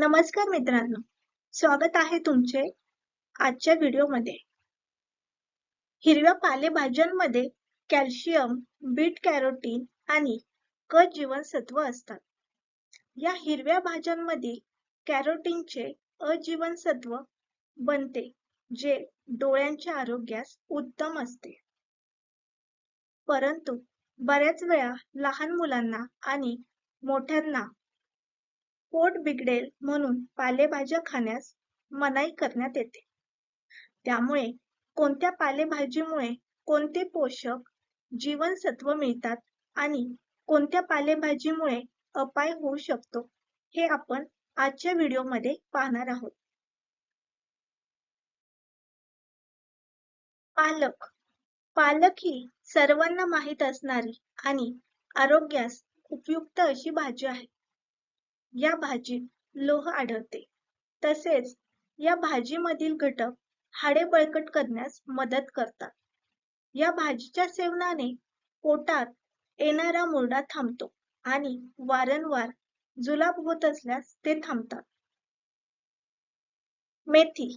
नमस्कार मित्रांनो. स्वागत आहे तुमचे आजच्या व्हिडिओमध्ये हिरव्या पालेभाज्यांमध्ये कॅल्शियम बीट कॅरोटीन आणि क जीवनसत्व असतात. या हिरव्या भाज्यांमधील कॅरोटीनचे अजीवनसत्व बनते जे डोळ्यांच्या आरोग्यास उत्तम असते. परंतु बऱ्याच वेळा लहान मुलांना आणि मोठ्यांना पोट बिघडेल म्हणून पालेभाज्या खाण्यास मनाई करण्यात येते. त्यामुळे कोणत्या पालेभाजीमुळे कोणते पोषक जीवनसत्व मिळतात आणि कोणत्या पालेभाजीमुळे अपाय होऊ शकतो हे आपण आजच्या व्हिडिओमध्ये पाहणार आहोत. पालक. पालक ही सर्वांना माहीत असणारी आणि आरोग्यास उपयुक्त अशी भाजी आहे. या भाजीत लोह आढळते. तसेच या भाजीमधील घटक हाडे बळकट करण्यास मदत करतात. या भाजीच्या सेवनाने पोटात येणारा मुरडा थांबतो आणि वारंवार जुलाब होत असल्यास ते थांबतात. मेथी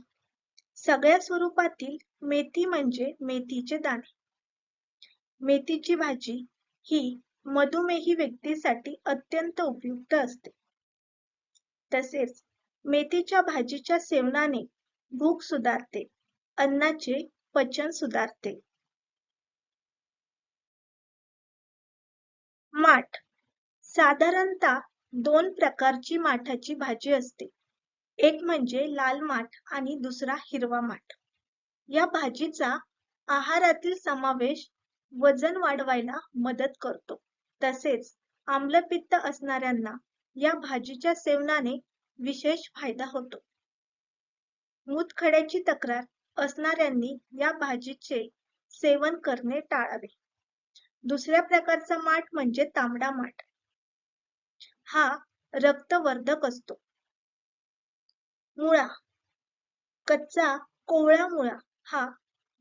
सगळ्या स्वरूपातील मेथी म्हणजे मेथीचे दाणे. मेथीची भाजी ही मधुमेही व्यक्तीसाठी अत्यंत उपयुक्त असते. तसेच मेथीच्या भाजीच्या सेवनाने भूक सुधारते अन्नाचे पचन सुधारते. माठ. साधारणतः दोन प्रकारची माठाची भाजी असते. एक म्हणजे लाल माठ आणि दुसरा हिरवा माठ. या भाजीचा आहारातील समावेश वजन वाढवायला मदत करतो. तसेच आम्लपित्त असणाऱ्यांना या भाजीच्या सेवनाने विशेष फायदा होतो. मूतखड्याची तक्रार असणाऱ्यांनी या भाजीचे सेवन करणे टाळावे. दुसऱ्या प्रकारचा माठ म्हणजे तांबडा माठ. हा रक्तवर्धक असतो. मुळा कच्चा कोवळा मुळा हा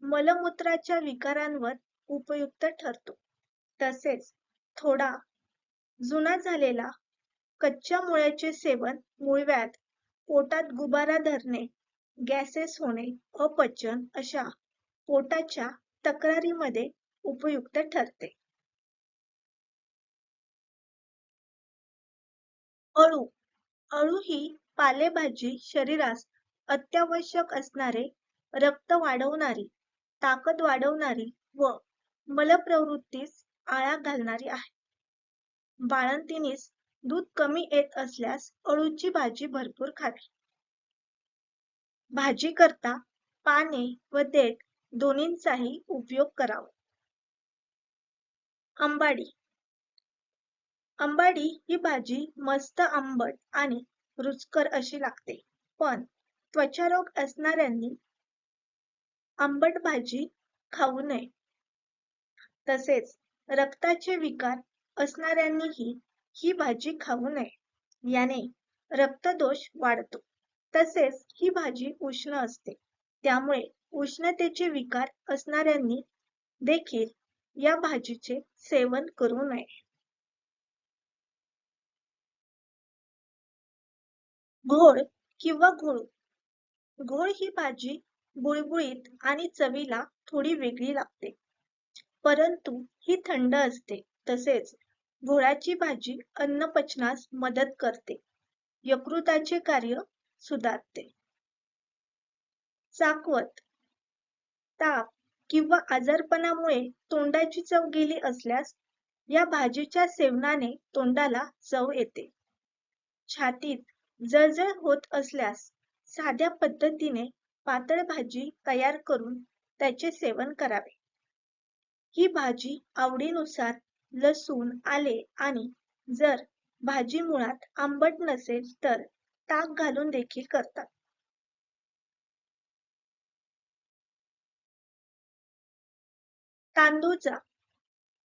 मलमूत्राच्या विकारांवर उपयुक्त ठरतो. तसेच थोडा जुना झालेला कच्च्या मुळ्याचे सेवन मुळव्यात पोटात गुबारा धरणे गॅसेस होणे अपचन अशा पोटाच्या तक्रारीमध्ये उपयुक्त ठरते. अळू अळू ही पालेभाजी शरीरास अत्यावश्यक असणारे रक्त वाढवणारी ताकद वाढवणारी व मलप्रवृत्तीस आळा घालणारी आहे. बाळंतिणीस दूध कमी येत असल्यास अळूची भाजी भरपूर खावी. भाजी करता पाने व देठ दोन्हींचाही उपयोग करावा. अंबाडी अंबाडी ही भाजी मस्त आंबट आणि रुचकर अशी लागते. पण त्वचारोग असणाऱ्यांनी आंबट भाजी खाऊ नये. तसेच रक्ताचे विकार असणाऱ्यांनीही ही भाजी खाऊ नये. याने रक्तदोष वाढतो. तसेच ही भाजी उष्ण असते. त्यामुळे उष्णतेचे विकार असणाऱ्यांनी देखील या भाजीचे सेवन करू नये. घोळ किंवा घोळ घोळ ही भाजी बुळबुळीत आणि चवीला थोडी वेगळी लागते. परंतु ही थंड असते. तसेच घोळाची भाजी अन्न पचनास मदत करते. यकृताचे कार्य सुधारते. चाकवत. ताप किंवा आजारपणामुळे तोंडाची चव गेली असल्यास या भाजीच्या सेवनाने तोंडाला चव येते. छातीत जळजळ होत असल्यास साध्या पद्धतीने पातळ भाजी तयार करून त्याचे सेवन करावे. ही भाजी आवडीनुसार लसूण आले आणि जर भाजी मुळात आंबट नसेल तर ताक घालून देखील करतात. तांदूळचा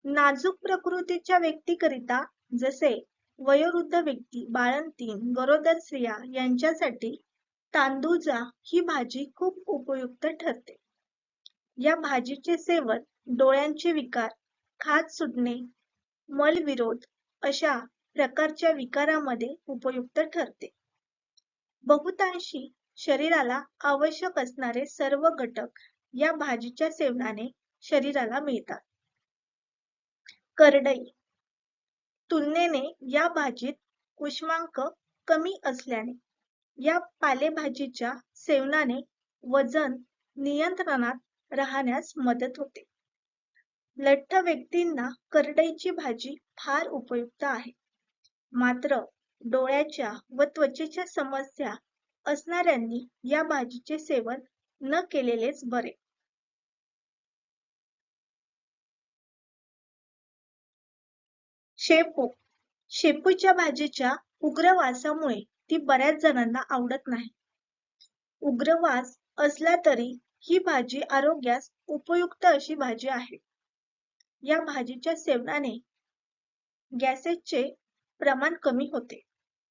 नाजूक प्रकृतीच्या व्यक्तीकरिता जसे वयोवृद्ध व्यक्ती बाळंतीण गरोदर स्त्रिया यांच्यासाठी तांदूळजा ही भाजी खूप उपयुक्त ठरते. या भाजीचे सेवन डोळ्यांचे विकार खाज सुटणे मलविरोध अशा प्रकारच्या विकारामध्ये उपयुक्त ठरते बहुतांशी शरीराला आवश्यक असणारे सर्व घटक या भाजीच्या सेवनाने शरीराला मिळतात. करडई तुलनेने या भाजीत उष्मांक कमी असल्याने या पालेभाजीच्या सेवनाने वजन नियंत्रणात राहण्यास मदत होते. लठ्ठ व्यक्तींना करडईची भाजी फार उपयुक्त आहे. मात्र डोळ्याच्या व त्वचेच्या समस्या असणाऱ्यांनी या भाजीचे सेवन न केलेलेच बरे. शेपू शेपूच्या भाजीच्या उग्र वासामुळे ती बऱ्याच जणांना आवडत नाही. उग्र वास असला तरी ही भाजी आरोग्यास उपयुक्त अशी भाजी आहे. या भाजीच्या सेवनाने गॅसेसचे प्रमाण कमी होते.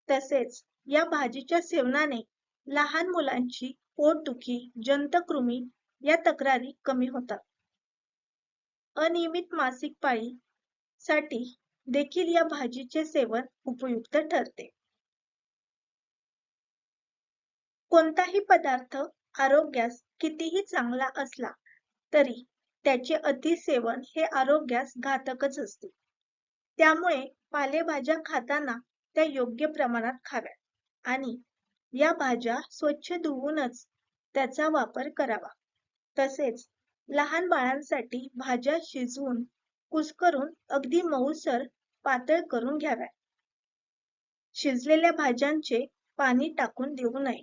तसेच या भाजीच्या सेवनाने लहान मुलांची पोटदुखी, जंतकृमी या तक्रारी कमी होतात. अनियमित मासिक पाळी साठी देखील या भाजीचे सेवन उपयुक्त ठरते. कोणताही पदार्थ आरोग्यास कितीही चांगला असला तरी त्याचे अतिसेवन हे आरोग्यास घातकच असते. त्यामुळे पालेभाज्या खाताना त्या योग्य प्रमाणात खाव्यात आणि या भाज्या स्वच्छ धुवूनच त्याचा वापर करावा. तसेच लहान बाळांसाठी भाज्या शिजवून कुस्करून अगदी मऊसर पातळ करून घ्याव्यात. शिजलेल्या भाज्यांचे पाणी टाकून देऊ नये.